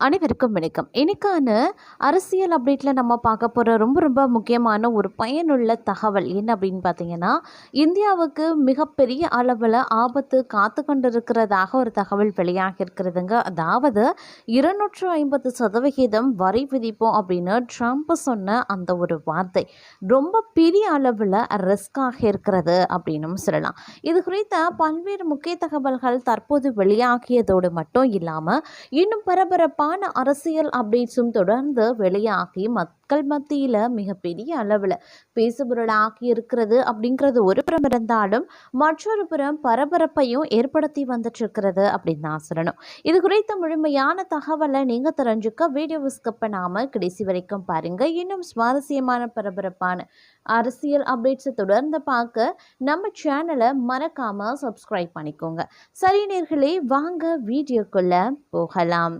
அனைவருக்கும் வணக்கம். இன்னைக்கான அரசியல் அப்டேட்டில் நம்ம பார்க்க போகிற ரொம்ப ரொம்ப முக்கியமான ஒரு பயனுள்ள தகவல் என்ன அப்படின்னு பார்த்தீங்கன்னா இந்தியாவுக்கு மிகப்பெரிய அளவில் ஆபத்து காத்து கொண்டிருக்கிறதாக ஒரு தகவல் வெளியாகி இருக்கிறதுங்க. அதாவது இருநூற்று ஐம்பது சதவிகிதம் வரி விதிப்போம் அப்படின்னு ட்ரம்ப் சொன்ன அந்த ஒரு வார்த்தை ரொம்ப பெரிய அளவில் ரிஸ்காக இருக்கிறது அப்படின்னும் சொல்லலாம். இது குறித்த பல்வேறு முக்கிய தகவல்கள் தற்போது வெளியாகியதோடு மட்டும் இல்லாமல் இன்னும் பரபரப்பாக பரபரப்பான அரசியல் அப்டேட்ஸும் தொடர்ந்து வெளியாகி மக்கள் மக்கள் மத்தியில் மிகப்பெரிய அளவில் பேசுபொருளாகி இருக்கிறது அப்படிங்கிறது ஒரு புறம் இருந்தாலும் மற்றொரு புறம் பரபரப்பையும் ஏற்படுத்தி வந்துட்டு இருக்கிறது அப்படின்னு தான் சொல்லணும். இது குறித்த முழுமையான தகவலை நீங்கள் தெரிஞ்சுக்க வீடியோவை ஸ்கிப் பண்ணாமல் கடைசி வரைக்கும் பாருங்கள் இன்னும் சுவாரஸ்யமான பரபரப்பான அரசியல் அப்டேட்ஸை தொடர்ந்து பார்க்க நம்ம சேனலை மறக்காமல் சப்ஸ்கிரைப் பண்ணிக்கோங்க. சரி நேர்களே வாங்க வீடியோக்குள்ள போகலாம்.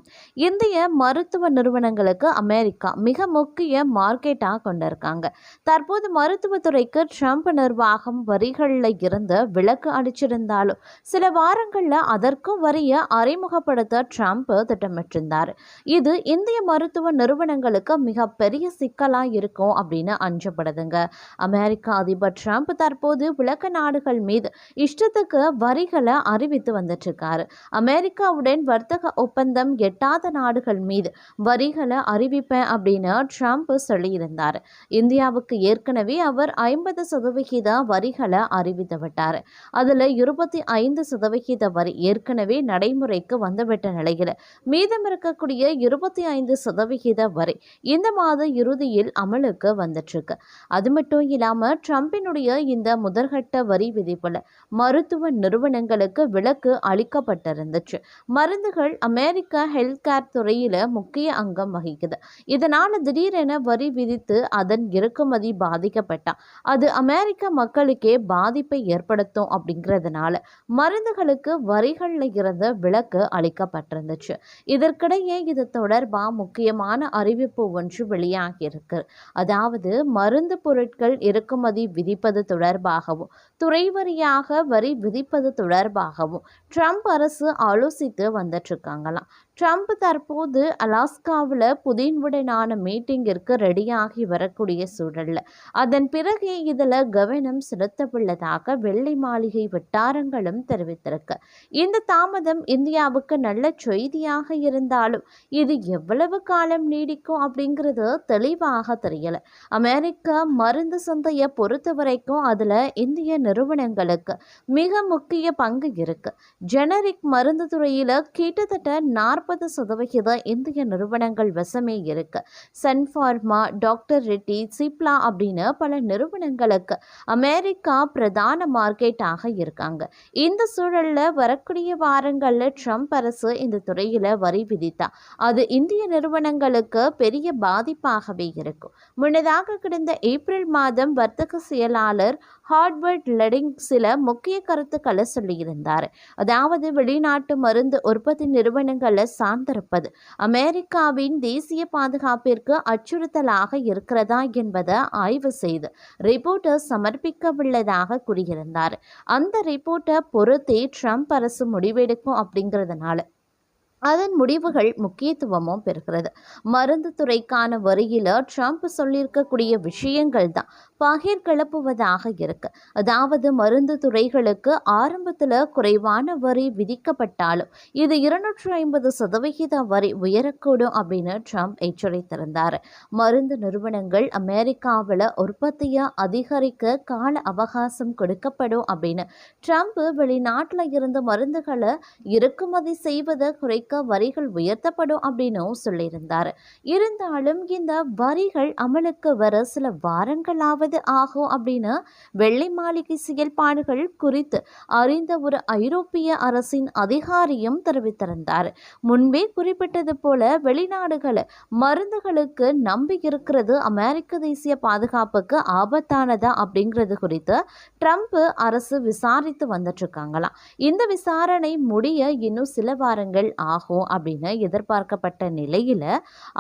இந்திய மருத்துவ நிறுவனங்களுக்கு அமெரிக்கா மிக முக்கிய மார்க்கெட்டாக கொண்டிருக்காங்க. தற்போது மருத்துவத்துறைக்கு ட்ரம்ப் நிர்வாகம் வரிகளில் இருந்து விலக்கு அடிச்சிருந்தாலும் சில வாரங்களில் அதற்கும் வரியை அறிமுகப்படுத்த ட்ரம்ப் திட்டமிட்டிருந்தார். இது இந்திய மருத்துவ நிறுவனங்களுக்கு மிகப்பெரிய சிக்கலாக இருக்கும் அப்படின்னு அஞ்சப்படுதுங்க. அமெரிக்க அதிபர் ட்ரம்ப் தற்போது உலக நாடுகள் மீது இஷ்டத்துக்கு வரிகளை அறிவித்து வந்துட்டு இருக்காரு அமெரிக்காவுடன் வர்த்தக ஒப்பந்தம் எட்டாத நாடுகள் மீது வரிகளை அறிவிப்பேன் அப்படின்னு ட்ரம்ப் சொல்லியிருந்தார். இந்தியாவுக்கு ஏற்கனவே அவர் ஐம்பது சதவிகித வரிகளை அறிவித்து விட்டார். அதில் இருபத்தி ஐந்து சதவிகித வரி ஏற்கனவே நடைமுறைக்கு வந்துவிட்ட நிலையில் மீதம் இருக்கக்கூடிய இருபத்தி ஐந்து சதவிகித வரி இந்த மாத இறுதியில் அமலுக்கு வந்துட்டுருக்கு. அது மட்டும் இல்லாமல் ட்ரம்பினுடைய இந்த முதற்கட்ட வரி விதிப்பில் மருத்துவ நிறுவனங்களுக்கு விலக்கு அளிக்கப்பட்டிருந்துச்சு. மருந்துகள் அமெரிக்க ஹெல்த் கேர் துறையில் முக்கிய அங்கம் வகிக்குது. இதனால் திடீரென வரி விதித்து அதன் இறக்குமதி பாதிக்கப்பட்டா. அது அமெரிக்க மக்களுக்கே பாதிப்பை ஏற்படுத்தும் அப்படிங்கிறதுனால மருந்துகளுக்கு வரிகளில் இருந்து விலக்கு அளிக்கப்பட்டிருந்துச்சு. இதற்கிடையே இது தொடர்பாக முக்கியமான அறிவிப்பு ஒன்று வெளியாகியிருக்கு. அதாவது மருந்து பொருட்கள் இறக்குமதி விதிப்பது தொடர்பாகவும் துறை வரியாக வரி விதிப்பது தொடர்பாகவும் ட்ரம்ப் அரசு ஆலோசித்து வந்துட்டு இருக்காங்களாம். ட்ரம்ப் தற்போது அலாஸ்காவில் புதினுடனான மீட்டிங்கிற்கு ரெடியாகி வரக்கூடிய சூழலில். அதன் பிறகு இதில் கவனம் செலுத்தவுள்ளதாக வெள்ளை மாளிகை வட்டாரங்களும் தெரிவித்திருக்கு. இந்த தாமதம் இந்தியாவுக்கு நல்ல செய்தியாக இருந்தாலும் இது எவ்வளவு காலம் நீடிக்கும் அப்படிங்கிறது தெளிவாக தெரியல. அமெரிக்க மருந்து சந்தையை பொறுத்த வரைக்கும் அதில் இந்திய நிறுவனங்களுக்கு மிக முக்கிய பங்கு இருக்கு. ஜெனரிக் மருந்து துறையில் கிட்டத்தட்ட நாற்பது சதவிகித இந்திய நிறுவனங்கள் வசமே இருக்கு. சன் ஃபார்மா டாக்டர் ரெட்டி சிப்லா அப்படின்னு பல நிறுவனங்களுக்கு அமெரிக்கா பிரதான மார்க்கெட்டாக இருக்காங்க. இந்த சூழலில் வரக்கூடிய வாரங்களில் ட்ரம்ப் அரசு இந்த துறையில் வரி விதித்தா அது இந்திய நிறுவனங்களுக்கு பெரிய பாதிப்பாகவே இருக்கும். முன்னதாக கிடந்த ஏப்ரல் மாதம் வர்த்தக செயலாளர் ஹார்ட்வர்ட் லெடிங் சில முக்கிய கருத்துக்களை சொல்லியிருந்தார். அதாவது வெளிநாட்டு மருந்து உற்பத்தி நிறுவனங்களை சார்ந்திருப்பது அமெரிக்காவின் தேசிய பாதுகாப்பிற்கு அச்சுறுத்தலாக இருக்கிறதா என்பதை ஆய்வு செய்து ரிப்போர்ட்டை சமர்ப்பிக்கவுள்ளதாக கூறியிருந்தார். அந்த ரிப்போர்ட்டை பொறுத்தே ட்ரம்ப் அரசு முடிவெடுக்கும் அப்படிங்கிறதுனால. அதன் முடிவுகள் முக்கியத்துவமும் பெறுகிறது. மருந்து துறைக்கான வரியில் ட்ரம்ப் சொல்லியிருக்கக்கூடிய விஷயங்கள் தான் பகிர் கிளப்புவதாக இருக்கு. அதாவது மருந்து துறைகளுக்கு ஆரம்பத்தில் குறைவான வரி விதிக்கப்பட்டாலும் இது இருநூற்று ஐம்பது சதவிகித வரி உயரக்கூடும் அப்படின்னு ட்ரம்ப் எச்சரித்திருந்தார். மருந்து நிறுவனங்கள் அமெரிக்காவில் உற்பத்தியை அதிகரிக்க கால அவகாசம் கொடுக்கப்படும் அப்படின்னு ட்ரம்ப் வெளிநாட்டில் இருந்து மருந்துகளை இறக்குமதி செய்வதை இருக்க வரிகள் உயர்த்தப்படும் அப்படின்னும் சொல்லியிருந்தார். இருந்தாலும் இந்த வரிகள் அமலுக்கு வர சில வாரங்களாவது ஆகும் அப்படின்னு வெள்ளை மாளிகை செயல்பாடுகள் குறித்து அறிந்த ஒரு ஐரோப்பிய அரசின் அதிகாரியும் தெரிவித்திருந்தார். முன்பே குறிப்பிட்டது போல வெளிநாடுகள் மருந்துகளுக்கு நம்பி இருக்கிறது அமெரிக்க தேசிய பாதுகாப்புக்கு ஆபத்தானதா அப்படிங்கிறது குறித்து ட்ரம்ப் அரசு விசாரித்து வந்துட்டு இருக்காங்களாம். இந்த விசாரணை முடிய இன்னும் சில வாரங்கள் ஆகும் அப்படின்னு எதிர்பார்க்கப்பட்ட நிலையில்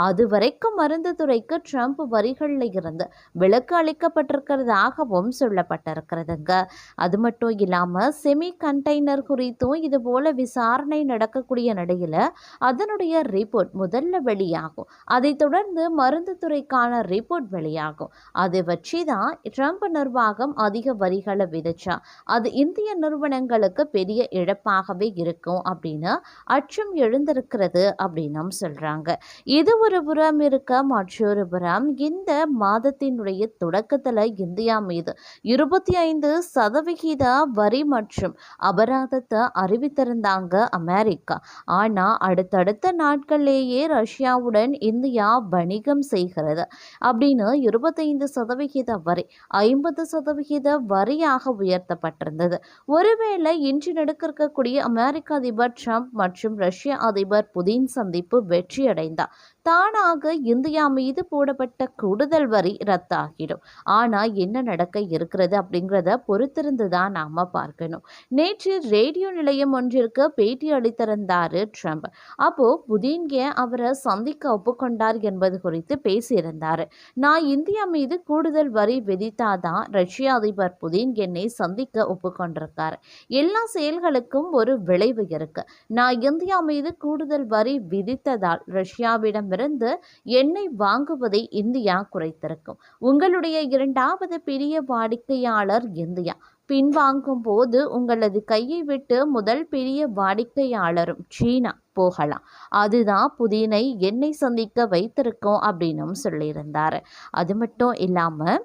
அதுவரைக்கும் மருந்து துறைக்கு ட்ரம்ப் வரிகளில் இருந்து விலக்கு அளிக்கப்பட்டிருக்கிறதாகவும் சொல்லப்பட்டிருக்கிறதுங்க. அது மட்டும் இல்லாமல் செமி கண்டெய்னர் குறித்தும் இது போல விசாரணை நடக்கக்கூடிய நிலையில் அதனுடைய ரிப்போர்ட் முதல்ல வெளியாகும். அதைத் தொடர்ந்து மருந்து துறைக்கான ரிப்போர்ட் வெளியாகும். அதை வச்சு தான் ட்ரம்ப் நிர்வாகம் அதிக வரிகளை விதிச்சா அது இந்திய நிறுவனங்களுக்கு பெரிய இழப்பாகவே இருக்கும் அப்படின்னு அச்சம் எழுந்திருக்கிறது அப்படின்னும் சொல்கிறாங்க இது ஒரு புறம் இருக்க? மற்றொரு புறம். இந்த மாதத்தினுடைய தொடக்கத்துல இந்தியா மீது இருபத்தி ஐந்து சதவிகித வரி மற்றும் அபராதத்தை அறிவித்திருந்தாங்க அமெரிக்கா. ஆனா அடுத்தடுத்த நாட்கள்லேயே ரஷ்யாவுடன் இந்தியா வணிகம் செய்கிறது அப்படின்னு இருபத்தைந்து சதவிகித வரி ஐம்பது சதவிகித வரியாக உயர்த்தப்பட்டிருந்தது. ஒருவேளை இன்று நடக்க இருக்கக்கூடிய அமெரிக்க அதிபர் ட்ரம்ப் மற்றும் ரஷ்ய அதிபர் புதின் சந்திப்பு வெற்றியடைந்தார். தானாக இந்தியா மீது போடப்பட்ட கூடுதல் வரி ரத்தாகிடும். ஆனால் என்ன நடக்க இருக்கிறது அப்படிங்கிறத பொறுத்திருந்து தான் நாம் பார்க்கணும். நேற்று ரேடியோ நிலையம் ஒன்றிற்கு பேட்டி அளித்திருந்தார் ட்ரம்ப். அப்போது புதின் அவரை சந்திக்க ஒப்புக்கொண்டார் என்பது குறித்து பேசியிருந்தார். நான் இந்தியா மீது கூடுதல் வரி விதித்தாதான் ரஷ்ய அதிபர் புதின் என்னை சந்திக்க ஒப்புக்கொண்டிருக்காரு. எல்லா செயல்களுக்கும் ஒரு விளைவு இருக்கு. நான் இந்தியா மீது கூடுதல் வரி விதித்ததால் ரஷ்யாவிடம் இடமிருந்து எண்ணெய் வாங்குவதை இந்தியா குறைத்திருக்கும். உங்களுடைய இரண்டாவது பெரிய வாடிக்கையாளர் இந்தியா. பின்வாங்கும் போது உங்களது கையை விட்டு முதல் பெரிய வாடிக்கையாளரும் சீனா போகலாம். அதுதான் புதினை எண்ணெய் சந்திக்க வைத்திருக்கோம் அப்படின்னும் சொல்லியிருந்தார். அது மட்டும் இல்லாமல்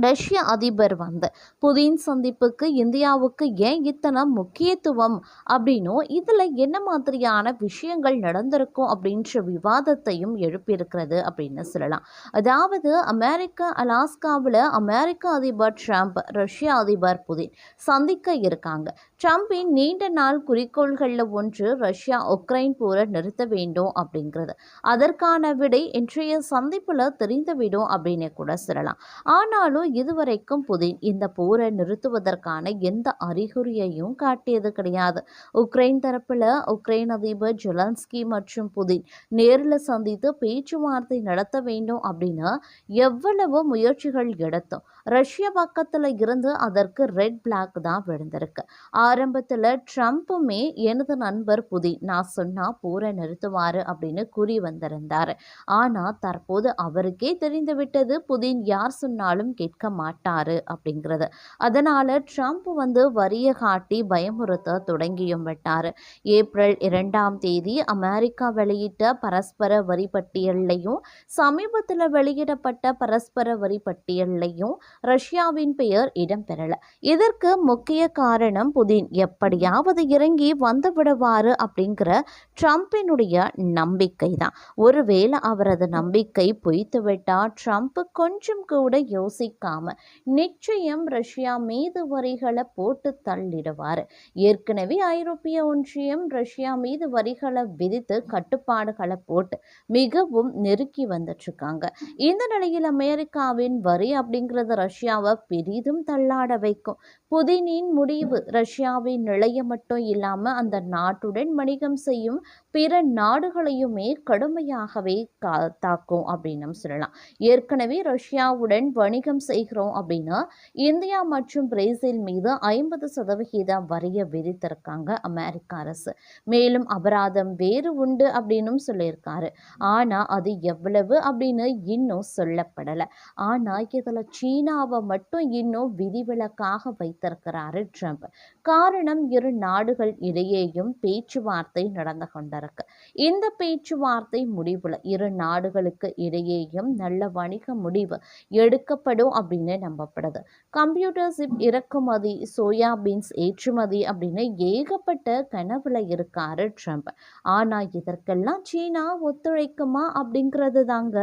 ரஷ்ய அதிபர் வந்து புதின் சந்திப்புக்கு இந்தியாவுக்கு ஏன் இத்தனை முக்கியத்துவம் அப்படின்னும் இதில் என்ன மாதிரியான விஷயங்கள் நடந்திருக்கும் அப்படின்ற விவாதத்தையும் எழுப்பியிருக்கிறது அப்படின்னு சொல்லலாம். அதாவது அமெரிக்க அலாஸ்காவில் அமெரிக்க அதிபர் ட்ரம்ப் ரஷ்ய அதிபர் புதின் சந்திக்க இருக்காங்க. ட்ரம்பின் நீண்ட நாள் குறிக்கோள்களில் ஒன்று ரஷ்யா உக்ரைன் போரை நிறுத்த வேண்டும் அப்படிங்கிறது. அதற்கான விடை இன்றைய சந்திப்பில் தெரிந்துவிடும் அப்படின்னு கூட சொல்லலாம். ஆனாலும் இதுவரைக்கும் புதின் இந்த போரை நிறுத்துவதற்கான எந்த அறிகுறியையும் காட்டியது கிடையாது. உக்ரைன் தரப்பில் உக்ரைன் அதிபர் ஜெலன்ஸ்கி மற்றும் புதின் நேரில் சந்தித்து பேச்சுவார்த்தை நடத்த வேண்டும் அப்படின்னு எவ்வளவு முயற்சிகள் எடுத்தோம். ரஷ்ய பக்கத்தில் இருந்து அதற்கு ரெட் பிளாக் தான் விழுந்திருக்கு. ஆரம்பத்தில் ட்ரம்ப்புமே எனது நண்பர் புதின் நான் சொன்னால் போரை நிறுத்துவார் அப்படின்னு கூறி வந்திருந்தார். ஆனால் தற்போது அவருக்கே தெரிந்துவிட்டது புதின் யார் சொன்னாலும் கேட்க மாட்டார் அப்படிங்கிறது. அதனால் ட்ரம்ப் வந்து வரியை காட்டி பயமுறுத்த தொடங்கியும் விட்டார். ஏப்ரல் இரண்டாம் தேதி அமெரிக்கா வெளியிட்ட பரஸ்பர வரி பட்டியலையும் சமீபத்தில் வெளியிடப்பட்ட பரஸ்பர வரி பட்டியலையும் ரஷ்யாவின் பெயர் இடம்பெறல. இதற்கு முக்கிய காரணம் புதின்? எப்படியாவது இறங்கி வந்துவிடுவாரு அப்படிங்கிற ட்ரம்பினுடைய நம்பிக்கை தான். ஒருவேளை அவரது நம்பிக்கை பொய்த்து விட்டால் ட்ரம்ப் கொஞ்சம் கூட யோசிக்காம நிச்சயம் ரஷ்யா மீது வரிகளை போட்டு தள்ளிடுவார். ஏற்கனவே ஐரோப்பிய ஒன்றியம் ரஷ்யா மீது வரிகளை விதித்து கட்டுப்பாடுகளை போட்டு மிகவும் நெருக்கி வந்துட்டு இருக்காங்க. இந்த நிலையில் அமெரிக்காவின் வரி அப்படிங்கிறது ரஷ்யாவை பெரிதும் தள்ளாட வைக்கும். புதினின் முடிவு ரஷ்யாவின் நிலையை மட்டும் இல்லாமல் அந்த நாட்டுடன் வணிகம் செய்யும் பிற நாடுகளையுமே கடுமையாகவே கா தாக்கும் அப்படின்னு சொல்லலாம். ஏற்கனவே ரஷ்யாவுடன் வணிகம் செய்கிறோம் அப்படின்னா இந்தியா மற்றும் பிரேசில் மீது ஐம்பது சதவிகித வரிய விதித்திருக்காங்க அமெரிக்க அரசு. மேலும் அபராதம் வேறு உண்டு அப்படின்னும் சொல்லியிருக்காரு. ஆனால் அது எவ்வளவு அப்படின்னு இன்னும் சொல்லப்படலை. ஆனால் இதில் சீனாவை மட்டும் இன்னும் விதிவிலக்காக வைத்திருக்கிறாரு ட்ரம்ப் காரணம் இரு நாடுகள் இடையேயும் பேச்சுவார்த்தை நடந்து கொண்டிருக்கு. இந்த பேச்சுவார்த்தை முடிவில் இரு நாடுகளுக்கு இடையேயும் நல்ல வணிக முடிவு எடுக்கப்படும் அப்படின்னு நம்பப்படுது. கம்ப்யூட்டர் சிப் இறக்குமதி சோயாபீன்ஸ் ஏற்றுமதி அப்படின்னு ஏகப்பட்ட கனவுல இருக்காரு ட்ரம்ப் ஆனால் இதற்கெல்லாம் சீனா ஒத்துழைக்குமா அப்படிங்கிறது தாங்க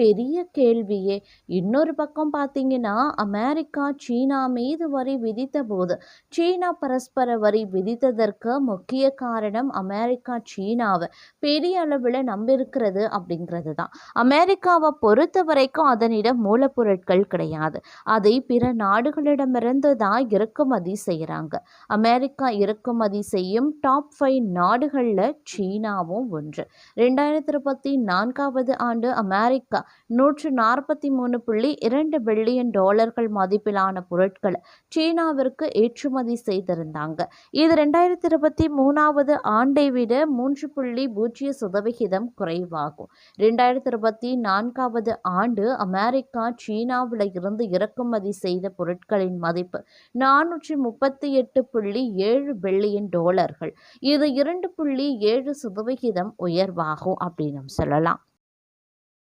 பெரிய கேள்வியே. இன்னொரு பக்கம் பார்த்தீங்கன்னா அமெரிக்கா சீனா மீது வரி விதித்த போது சீனா பரஸ்பர வரி விதித்ததற்கு முக்கிய காரணம் அமெரிக்கா சீனாவை பெரிய அளவில் நம்பியிருக்கிறது அப்படிங்கிறது தான். அமெரிக்காவை பொறுத்த வரைக்கும் அதனிடம் மூலப்பொருட்கள் கிடையாது. அதை பிற நாடுகளிடமிருந்து தான் இறக்குமதி செய்கிறாங்க அமெரிக்கா இறக்குமதி செய்யும் டாப் ஃபைவ் நாடுகளில் சீனாவும் ஒன்று. ரெண்டாயிரத்தி இருபத்தி நான்காவது ஆண்டு அமெரிக்கா நூற்று நாற்பத்தி மூணு புள்ளி இரண்டு பில்லியன் டாலர்கள் மதிப்பிலான பொருட்களை சீனாவிற்கு ஏற்றுமதி செய்திருந்தாங்க. இது ரெண்டாயிரத்தி இருபத்தி மூணாவது ஆண்டை விட மூன்று புள்ளி பூஜ்ஜிய சதவிகிதம் குறைவாகும். ரெண்டாயிரத்தி இருபத்தி நான்காவது ஆண்டு அமெரிக்கா சீனாவில் இருந்து இறக்குமதி செய்த பொருட்களின் மதிப்பு நானூற்றி முப்பத்தி எட்டு புள்ளி ஏழு பில்லியன் டாலர்கள். இது இரண்டு புள்ளி ஏழு சதவிகிதம் உயர்வாகும் அப்படின்னு சொல்லலாம்.